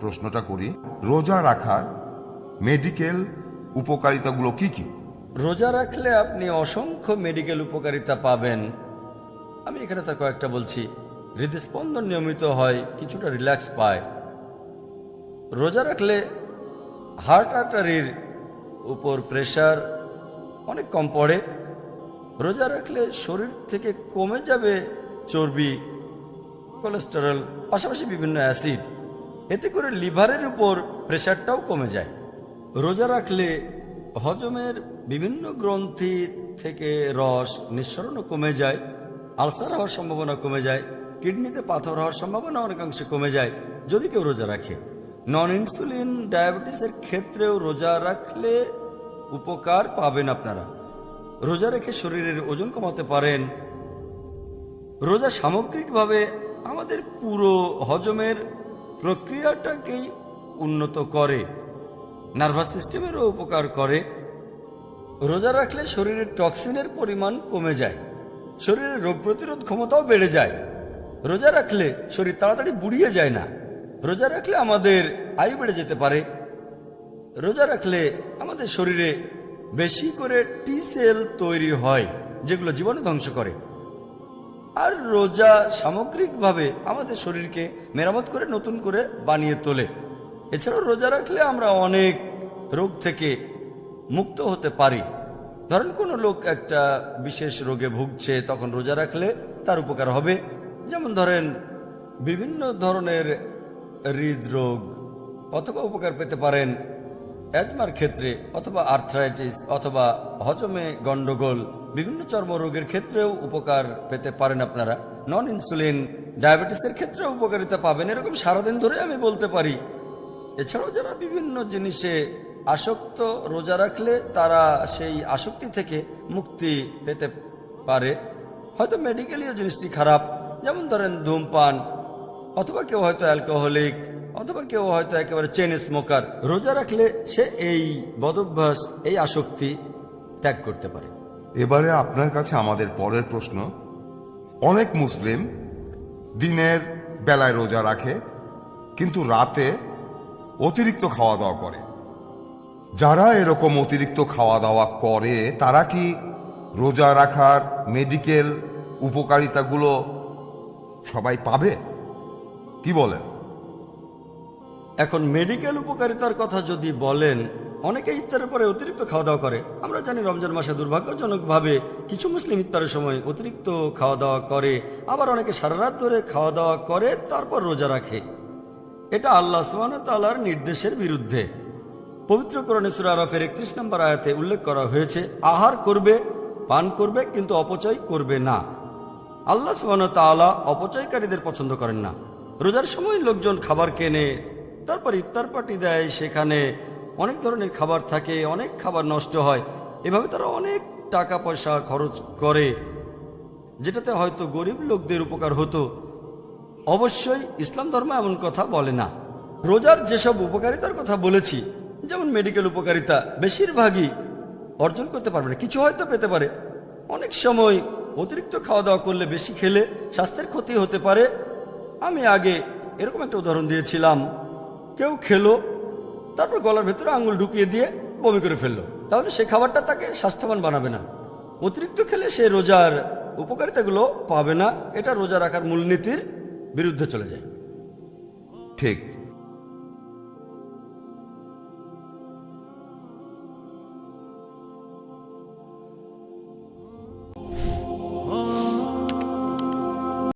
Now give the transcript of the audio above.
প্রশ্নটা করি। রোজা রাখার মেডিকেল উপকারিতাগুলো কি কি? রোজা রাখলে আপনি অসংখ্য মেডিকেল উপকারিতা পাবেন। আমি এখানে তার কয়েকটা বলছি। হৃদস্পন্দন নিয়মিত হয়, কিছুটা রিল্যাক্স পায়। রোজা রাখলে হার্ট আর্টারির উপর প্রেশার অনেক কম পড়ে। রোজা রাখলে শরীর থেকে কমে যাবে চর্বি কোলেস্টেরল পাশাপাশি বিভিন্ন অ্যাসিড এতে করে লিভারের উপর প্রেশারটাও কমে যায়। রোজা রাখলে হজমের বিভিন্ন গ্রন্থি থেকে রস নিঃসরণও কমে যায়, আলসার হওয়ার সম্ভাবনা কমে যায়, কিডনিতে পাথর হওয়ার সম্ভাবনা অনেকাংশে কমে যায়, যদি কেউ রোজা রাখে। নন ইনসুলিন ডায়াবেটিসের ক্ষেত্রেও রোজা রাখলে উপকার পাবেন আপনারা। রোজা রেখে শরীরের ওজন কমাতে পারেন। রোজা সামগ্রিকভাবে আমাদের পুরো হজমের প্রক্রিয়াটাকেই উন্নত করে, নার্ভাস সিস্টেমেরও উপকার করে। রোজা রাখলে শরীরের টক্সিনের পরিমাণ কমে যায়, শরীরের রোগ প্রতিরোধ ক্ষমতাও বেড়ে যায়। রোজা রাখলে শরীর তাড়াতাড়ি বুড়িয়ে যায় না, রোজা রাখলে আমাদের আয়ু বেড়ে যেতে পারে। রোজা রাখলে আমাদের শরীরে বেশি করে টি সেল তৈরি হয়, যেগুলো জীবাণু ধ্বংস করে। আর রোজা সামগ্রিকভাবে আমাদের শরীরকে মেরামত করে, নতুন করে বানিয়ে তোলে। এছাড়াও রোজা রাখলে আমরা অনেক রোগ থেকে মুক্ত হতে পারি। ধরেন কোনো লোক একটা বিশেষ রোগে ভুগছে, তখন রোজা রাখলে তার উপকার হবে। যেমন ধরেন বিভিন্ন ধরনের হৃদরোগ অথবা উপকার পেতে পারেন। অ্যাজমার ক্ষেত্রে অথবা আর্থ্রাইটিস অথবা হজমে গন্ডগোল বিভিন্ন চর্মরোগের ক্ষেত্রেও উপকার পেতে পারেন আপনারা। নন ইনসুলিন ডায়াবেটিসের ক্ষেত্রেও উপকারিতা পাবেন। এরকম সারাদিন ধরে আমি বলতে পারি। এছাড়াও যারা বিভিন্ন জিনিসে আসক্ত রোজা রাখলে তারা সেই আসক্তি থেকে মুক্তি পেতে পারে। হয়তো মেডিকেলীয় জিনিসটি খারাপ। যেমন ধরেন ধূমপান, অথবা কেউ হয়তো অ্যালকোহলিক অথবা কেউ হয়তো একেবারে চেন স্মোকার রোজা রাখলে সে এই বদভ্যাস, এই আসক্তি ত্যাগ করতে পারে। এবারে আপনার কাছে আমাদের পরের প্রশ্ন। অনেক মুসলিম দিনের বেলায় রোজা রাখে, কিন্তু রাতে অতিরিক্ত খাওয়া দাওয়া করে। যারা এরকম অতিরিক্ত খাওয়া দাওয়া করে, তারা কি রোজা রাখার মেডিকেল উপকারিতাগুলো সবাই পাবে? কি বলেন? এখন মেডিকেল উপকারিতার কথা যদি বলেন অনেকে ইফতারের পরে অতিরিক্ত খাওয়া দাওয়া করে। আমরা জানি রমজান মাসে দুর্ভাগ্যজনকভাবে কিছু মুসলিম ইফতারের সময় অতিরিক্ত খাওয়া দাওয়া করে, আবার অনেকে সারা রাত ধরে খাওয়া দাওয়া করে, তারপর রোজা রাখে। এটা আল্লাহ সুবাহ তালার নির্দেশের বিরুদ্ধে। পবিত্র কোরআনে সুরা আরফের একত্রিশ নম্বর আয়াতে উল্লেখ করা হয়েছে, আহার করবে, পান করবে, কিন্তু অপচয় করবে না। আল্লাহ সুবাহ তাআলা অপচয়কারীদের পছন্দ করেন না। রোজার সময় লোকজন খাবার কেনে, তারপর ইফতার পার্টি দেয়, সেখানে অনেক ধরনের খাবার থাকে, অনেক খাবার নষ্ট হয়। এভাবে তারা অনেক টাকা পয়সা খরচ করে, যেটাতে হয়তো গরিব লোকদের উপকার হতো। অবশ্যই ইসলাম ধর্ম এমন কথা বলে না। রোজার যেসব উপকারিতার কথা বলেছি, যেমন মেডিকেল উপকারিতা, বেশিরভাগই অর্জন করতে পারবে না, কিছু হয়তো পেতে পারে। অনেক সময় অতিরিক্ত খাওয়া দাওয়া করলে বেশি খেলে স্বাস্থ্যের ক্ষতি হতে পারে। আমি আগে এরকম একটা উদাহরণ দিয়েছিলাম। কেউ খেলো তারপর গলার ভেতরে আঙুল ঢুকিয়ে দিয়ে বমি করে ফেলল। তাহলে সে খাবারটা তাকে স্বাস্থ্যবান বানাবে না। অতিরিক্ত খেলে সে রোজার উপকারিতাগুলো পাবে না। এটা রোজা রাখার মূলনীতির বিরুদ্ধে চলে যায়। ঠিক।